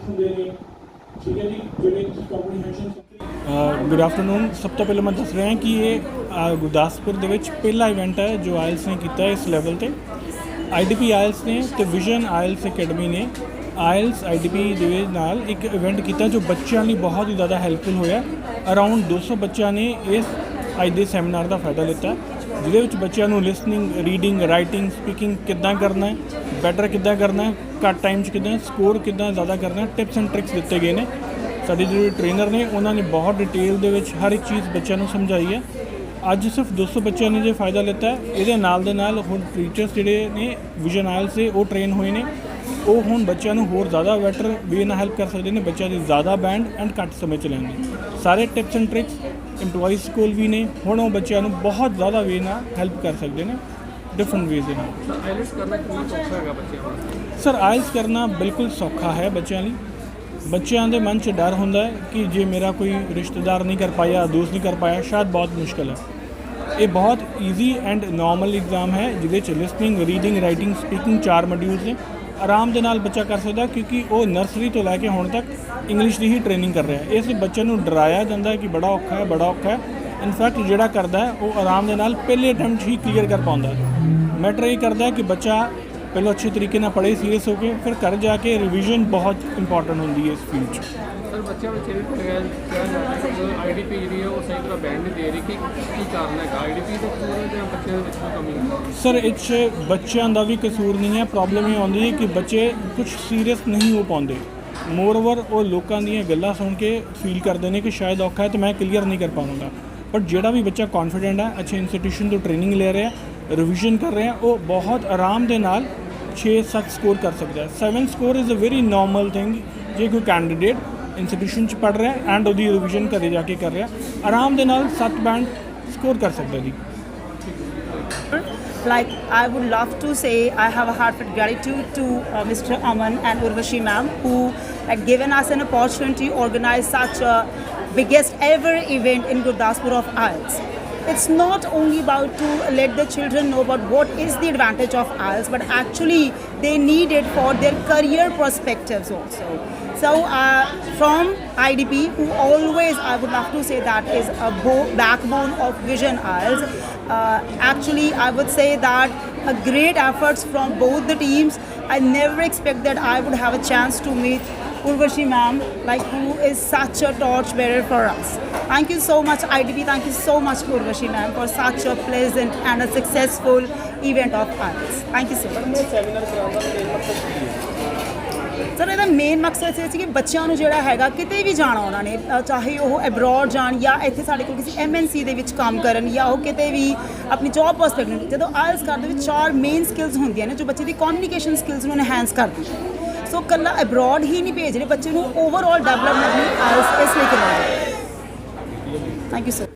ਹੁੰਦੇ ਨੇ, ਠੀਕ ਹੈ ਜੀ, ਜਿਹੜੇ ਕੰਪਰੀਹੈਂਸ਼ਨ ਗੁੱਡ ਆਫਟਰਨੂਨ ਸਭ ਤੋਂ ਪਹਿਲਾਂ ਮੈਂ ਦੱਸ ਰਿਹਾ ਕਿ ਇਹ ਗੁਰਦਾਸਪੁਰ ਦੇ ਵਿੱਚ ਪਹਿਲਾ ਇਵੈਂਟ ਹੈ ਜੋ ਆਇਲਸ ਨੇ ਕੀਤਾ ਇਸ ਲੈਵਲ ਤੇ। ਆਈਡੀਪੀ ਆਇਲਸ ਨੇ ਤੇ ਵਿਜ਼ਨ ਆਇਲਸ ਅਕੈਡਮੀ ਨੇ ਆਇਲਸ ਆਈਡੀਪੀ ਦੇ ਨਾਲ ਇੱਕ ਇਵੈਂਟ ਕੀਤਾ ਜੋ ਬੱਚਿਆਂ ਲਈ ਬਹੁਤ ਹੀ ਜ਼ਿਆਦਾ ਹੈਲਪਫੁਲ ਹੋਇਆ। ਅਰਾਊਂਡ 200 ਬੱਚਿਆਂ ਨੇ ਇਸ ਅੱਜ ਦੇ ਸੈਮੀਨਾਰ ਦਾ ਫਾਇਦਾ ਲਿੱਤਾ, ਜਿਹਦੇ ਵਿੱਚ ਬੱਚਿਆਂ ਨੂੰ ਲਿਸਨਿੰਗ ਰੀਡਿੰਗ ਰਾਈਟਿੰਗ ਸਪੀਕਿੰਗ ਕਿੱਦਾਂ ਕਰਨਾ ਹੈ ਬੈਟਰ ਕਿੱਦਾਂ ਕਰਨਾ ਘੱਟ ਟਾਈਮ 'ਚ ਕਿੱਦਾਂ ਸਕੋਰ ਕਿੱਦਾਂ ਜ਼ਿਆਦਾ ਕਰਨਾ ਟਿਪਸ ਐਂਡ ਟ੍ਰਿਕਸ ਦਿੱਤੇ ਗਏ ਨੇ। ਸਾਡੇ ਜਿਹੜੇ ਟ੍ਰੇਨਰ ਨੇ, ਉਹਨਾਂ ਨੇ ਬਹੁਤ ਡਿਟੇਲ ਦੇ ਵਿੱਚ ਹਰ ਇੱਕ ਚੀਜ਼ ਬੱਚਿਆਂ ਨੂੰ ਸਮਝਾਈ ਹੈ। ਅੱਜ ਸਿਰਫ 200 ਬੱਚਿਆਂ ਨੇ ਜੇ ਫਾਇਦਾ ਲਿੱਤਾ ਇਹਦੇ ਨਾਲ ਦੇ ਨਾਲ ਹੁਣ ਟੀਚਰਸ ਜਿਹੜੇ ਨੇ ਵਿਜ਼ਨ ਆਇਲਸ ਦੇ ਉਹ ਟ੍ਰੇਨ ਹੋਏ ਨੇ। ਉਹ ਹੁਣ ਬੱਚਿਆਂ ਨੂੰ ਹੋਰ ਜ਼ਿਆਦਾ ਬੈਟਰ ਵੇ ਨਾਲ ਹੈਲਪ ਕਰ ਸਕਦੇ ਨੇ, ਬੱਚਿਆਂ ਦੀ ਜ਼ਿਆਦਾ ਬੈਂਡ ਐਂਡ ਘੱਟ ਸਮੇਂ ਚ ਲੈਣਗੇ ਸਾਰੇ ਟਿਪਸ ਐਂਡ ਟ੍ਰਿਕਸ EMPLOYEES ਕੋਲ ਵੀ ਨੇ, ਹੁਣ ਉਹ ਬੱਚਿਆਂ ਨੂੰ ਬਹੁਤ ਜ਼ਿਆਦਾ ਵੇ ਨਾਲ ਹੈਲਪ ਕਰ ਸਕਦੇ ਨੇ। ਡਿਫਰੈਂਟ ਵੇਜ਼ ਦੇ ਨਾਲ ਆਈਲੈਟਸ ਕਰਨਾ ਕਿੰਨਾ ਔਖਾ ਹੈਗਾ ਬੱਚਿਆਂ ਵਾਸਤੇ ਸਰ ਆਇਲਸ ਕਰਨਾ ਬਿਲਕੁਲ ਸੌਖਾ ਹੈ ਬੱਚਿਆਂ ਲਈ। ਬੱਚਿਆਂ ਦੇ ਮਨ 'ਚ ਡਰ ਹੁੰਦਾ ਹੈ ਕਿ ਜੇ ਮੇਰਾ ਕੋਈ ਰਿਸ਼ਤੇਦਾਰ ਨਹੀਂ ਕਰ ਪਾਇਆ, ਦੋਸਤ ਨਹੀਂ ਕਰ ਪਾਇਆ, ਸ਼ਾਇਦ ਬਹੁਤ ਮੁਸ਼ਕਲ ਹੈ। ਇਹ ਬਹੁਤ ਈਜ਼ੀ ਐਂਡ ਨਾਰਮਲ ਐਗਜ਼ਾਮ ਹੈ, ਜਿਹਦੇ 'ਚ ਲਿਸਨਿੰਗ ਰੀਡਿੰਗ ਰਾਈਟਿੰਗ ਸਪੀਕਿੰਗ ਚਾਰ ਮੋਡਿਊਲਸ ਨੇ। ਆਰਾਮ ਦੇ ਨਾਲ ਬੱਚਾ ਕਰ ਸਕਦਾ ਕਿਉਂਕਿ ਉਹ ਨਰਸਰੀ ਤੋਂ ਲੈ ਕੇ ਹੁਣ ਤੱਕ ਇੰਗਲਿਸ਼ ਦੀ ਹੀ ਟ੍ਰੇਨਿੰਗ ਕਰ ਰਿਹਾ ਇਸ ਲਈ ਬੱਚੇ ਨੂੰ ਡਰਾਇਆ ਜਾਂਦਾ ਕਿ ਬੜਾ ਔਖਾ ਹੈ, ਬੜਾ ਔਖਾ ਹੈ। ਇਨਫੈਕਟ ਜਿਹੜਾ ਕਰਦਾ ਹੈ ਉਹ ਆਰਾਮ ਦੇ ਨਾਲ ਪਹਿਲੇ ਅਟੈਂਪਟ ਹੀ ਕਲੀਅਰ ਕਰ ਪਾਉਂਦਾ ਹੈ। ਮੈਟਰ ਇਹ ਕਰਦਾ ਹੈ ਕਿ ਬੱਚਾ ਪਹਿਲਾਂ ਅੱਛੇ ਤਰੀਕੇ ਨਾਲ ਪੜ੍ਹੇ ਸੀਰੀਅਸ ਹੋ ਕੇ ਫਿਰ ਘਰ ਜਾ ਕੇ ਰਿਵੀਜ਼ਨ ਬਹੁਤ ਇੰਪੋਰਟੈਂਟ ਹੁੰਦੀ ਹੈ ਇਸ ਫੀਲਡ 'ਚ। ਸਰ ਬੱਚਿਆਂ ਵਿੱਚ ਇਹ ਕਿਹਾ ਜਾ ਰਿਹਾ ਹੈ ਆਈਡੀਪੀ ਜਿਹੜੀ ਹੈ ਉਹ ਸਹੀ ਤਰ੍ਹਾਂ ਬੈਂਡ ਨਹੀਂ ਦੇ ਰਹੀ ਕਿ ਕੀ ਕਾਰਨ ਹੈਗਾ? ਆਈਡੀਪੀ ਦਾ ਕਸੂਰ ਹੈ ਜਾਂ ਬੱਚਿਆਂ ਦੇ ਵਿੱਚ ਕਮੀ ਹੈ? ਸਰ 'ਚ ਬੱਚਿਆਂ ਦਾ ਵੀ ਕਸੂਰ ਨਹੀਂ ਹੈ। ਪ੍ਰੋਬਲਮ ਇਹ ਆਉਂਦੀ ਹੈ ਕਿ ਬੱਚੇ ਕੁਝ ਸੀਰੀਅਸ ਨਹੀਂ ਹੋ ਪਾਉਂਦੇ। ਮੋਰਓਵਰ ਉਹ ਲੋਕਾਂ ਦੀਆਂ ਗੱਲਾਂ ਸੁਣ ਕੇ ਫੀਲ ਕਰਦੇ ਨੇ ਕਿ ਸ਼ਾਇਦ ਔਖਾ ਹੈ ਤੇ ਮੈਂ ਕਲੀਅਰ ਨਹੀਂ ਕਰ ਪਾਵਾਂਗਾ ਬਟ ਜਿਹੜਾ ਵੀ ਬੱਚਾ ਕੌਨਫੀਡੈਂਟ ਹੈ ਅੱਛੇ ਇੰਸਟੀਟਿਊਸ਼ਨ ਤੋਂ ਟ੍ਰੇਨਿੰਗ ਲੈ ਰਿਹਾ ਰਿਵੀਜ਼ਨ ਕਰ ਰਿਹਾ ਉਹ ਬਹੁਤ ਆਰਾਮ ਦੇ ਨਾਲ 6-7 ਸਕੋਰ ਕਰ ਸਕਦਾ ਹੈ 7 score is a very normal thing ਜੇ ਕੋਈ ਕੈਂਡੀਡੇਟ ਇੰਸਟੀਟਿਊਸ਼ਨ ਚ ਪੜ ਰਿਹਾ ਐਂਡ ਉਹਦੀ ਰਿਵੀਜ਼ਨ ਘਰੇ ਜਾ ਕੇ ਕਰ ਰਿਹਾ ਆਰਾਮ ਦੇ ਨਾਲ 7 ਬੈਂਡ ਸਕੋਰ ਕਰ ਸਕਦਾ ਜੀ Like, I would love to say I have a heartfelt gratitude to uh, Mr. Aman and Urvashi ma'am who had given us an opportunity to organize such a biggest ever event in Gurdaspur of IELTS. It's not only about to let the children know about what is the advantage of IELTS, but actually they need it for their career perspectives also. So uh, from IDP, who always I would love to say that is a bo- backbone of Vision IELTS. Uh, actually, I would say that a great efforts from both the teams. I never expect that I would have a chance to meet Urvashi ma'am, like who is such a torch bearer for us. Thank you so much IDP. Thank you so much Urvashi ma'am for such a pleasant and a successful event of ours. Thank you so much. Sir ਇਹਦਾ main ਮਕਸਦ ਇਹ ਸੀ ਕਿ ਬੱਚਿਆਂ ਨੂੰ ਜਿਹੜਾ ਹੈਗਾ ਕਿਤੇ ਵੀ ਜਾਣਾ ਉਹਨਾਂ ਨੇ ਅ, ਚਾਹੇ ਉਹ ਅਬਰੋਡ ਜਾਣ ਜਾਂ ਇੱਥੇ ਸਾਡੇ ਕੋਲ ਕਿਸੇ ਐਮਐਨਸੀ ਦੇ ਵਿੱਚ ਕੰਮ ਕਰਨ ਜਾਂ ਉਹ ਕਿਤੇ ਵੀ ਆਪਣੀ ਜੌਬ ਪਰਸਪੈਕਟਿਵ ਜਦੋਂ ਆਇਲਸ ਕਰਦੇ ਵਿੱਚ ਚਾਰ ਮੇਨ ਸਕਿੱਲਸ ਹੁੰਦੀਆਂ ਨੇ ਜੋ ਬੱਚੇ ਦੀ ਕਮਿਊਨੀਕੇਸ਼ਨ ਸਕਿੱਲਸ ਨੂੰ ਐਨਹਾਂਸ ਕਰਦੀ ਸੋ ਕੱਲਾ ਅਬਰੋਡ ਹੀ ਨਹੀਂ ਭੇਜ ਰਹੇ ਬੱਚੇ ਨੂੰ ਓਵਰਆਲ ਡਿਵੈਲਪਮੈਂਟ ਨੂੰ ਆਇਲਸ ਇਸ ਲਈ ਕਰਵਾਉਂਦੇ ਥੈਂਕ ਯੂ ਸਰ